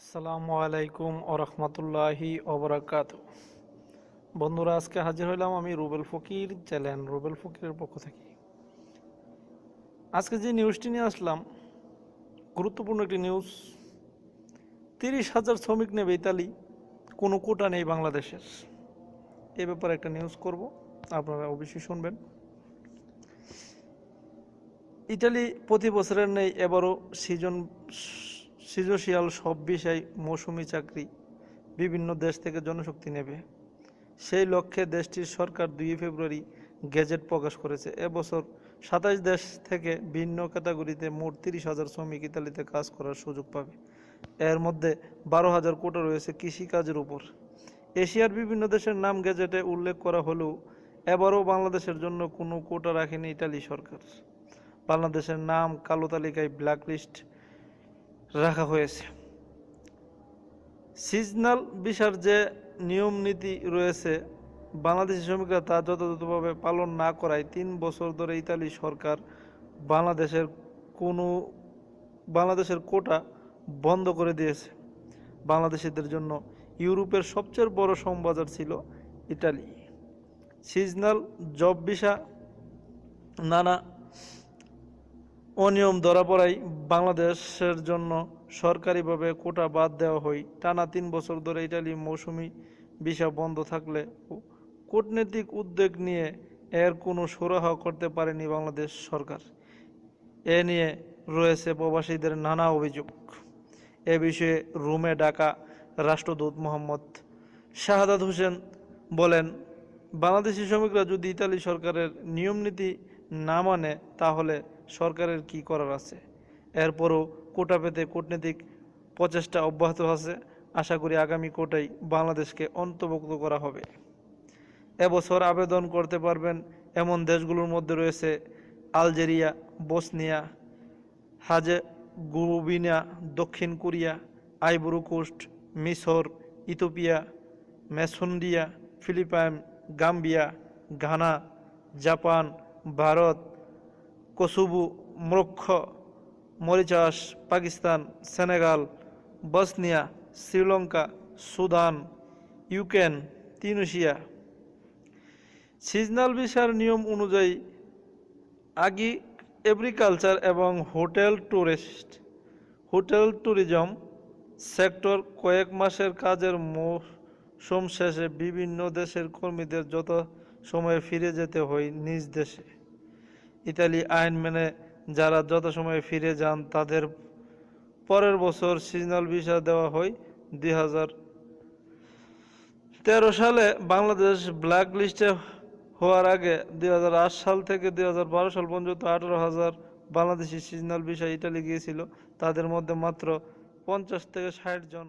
আসসালামু আলাইকুম ওরহমতুল্লাহি ওবরাকাত বন্ধুরা, আজকে হাজির হইলাম আমি রুবেল ফকির চ্যানেল, রুবেল ফকিরের পক্ষ থেকে। আজকে যে নিউজটি নিয়ে আসলাম, গুরুত্বপূর্ণ একটি নিউজ তিরিশ হাজার শ্রমিক নেবে ইতালি, কোনো কোটা নেই বাংলাদেশের। এ ব্যাপারে একটা নিউজ করব, আপনারা অবশ্যই শুনবেন। ইতালি প্রতি বছরের নেই, এবারও সিজন সৃজনশীল সব বিষয় মৌসুমি চাকরি বিভিন্ন দেশ থেকে জনশক্তি নেবে। সেই লক্ষ্যে দেশটির সরকার দুই ফেব্রুয়ারি গেজেট প্রকাশ করেছে। এবছর সাতাশ দেশ থেকে ভিন্ন ক্যাটাগরিতে মোট তিরিশ হাজার শ্রমিক ইতালিতে কাজ করার সুযোগ পাবে। এর মধ্যে বারো হাজার কোটা রয়েছে কৃষিকাজের উপর। এশিয়ার বিভিন্ন দেশের নাম গেজেটে উল্লেখ করা হলেও এবারও বাংলাদেশের জন্য কোনো কোটা রাখেনি ইতালি সরকার। বাংলাদেশের নাম কালো তালিকায় ব্ল্যাকলিস্ট রাখা হয়েছে। সিজনাল ভিসার যে নিয়ম নীতি রয়েছে, বাংলাদেশি শ্রমিকরা তা যথাযথভাবে পালন না করায় তিন বছর ধরে ইতালি সরকার বাংলাদেশের কোনো, বাংলাদেশের কোটা বন্ধ করে দিয়েছে। বাংলাদেশিদের জন্য ইউরোপের সবচেয়ে বড় সমবাজার ছিল ইতালি। সিজনাল জব ভিসা, নানা অনিয়ম ধরা পড়ায় বাংলাদেশের জন্য সরকারিভাবে কোটা বাদ দেওয়া হয়। টানা তিন বছর ধরে ইটালি মৌসুমি ভিসা বন্ধ থাকলে কূটনৈতিক উদ্যোগ নিয়ে এর কোনো সুরাহা করতে পারেনি বাংলাদেশ সরকার। এ নিয়ে রয়েছে প্রবাসীদের নানা অভিযোগ। এ বিষয়ে রুমে ডাকা রাষ্ট্রদূত মোহাম্মদ শাহাদাত হোসেন বলেন, বাংলাদেশি শ্রমিকরা যদি ইতালি সরকারের নিয়মনীতি না মানে তাহলে সরকারের কি করার আছে? এরপরও কোটা পেতে কূটনৈতিক প্রচেষ্টা অব্যাহত আছে। আশা করি আগামী কোটায় বাংলাদেশকে অন্তর্ভুক্ত করা হবে। এবছর আবেদন করতে পারবেন এমন দেশগুলোর মধ্যে রয়েছে আলজেরিয়া, বসনিয়া, হাজে গুবিনা দক্ষিণ কোরিয়া আইবুরু কোস্ট, মিশর Ethiopia মেসন্ডিয়া, Philippines, Gambia, Ghana, Japan, Bharat Kosovo Morocco Mauritius, Pakistan, Senegal, Bosnia, Sri Lanka, Sudan, Ukraine Tunisia seasonal ভিসার নিয়ম অনুযায়ী আগি এগ্রিকালচার এবং hotel tourist hotel tourism sector কয়েক মাসের কাজের মৌসুম শেষে বিভিন্ন দেশের কর্মীদের যত সময়ে ফিরে যেতে হয় নিজ দেশে। ইতালি আইন মেনে যারা যথাসময়ে ফিরে যান, তাদের পরের বছর সিজনাল ভিসা দেওয়া হয় দুই তেরো সালে। বাংলাদেশ ব্ল্যাক লিস্টে হওয়ার আগে দুই হাজার আট সাল থেকে দুই হাজার বারো সাল পর্যন্ত আঠারো হাজার বাংলাদেশি সিজনাল ভিসা ইটালি গিয়েছিল। তাদের মধ্যে মাত্র পঞ্চাশ থেকে ষাট জন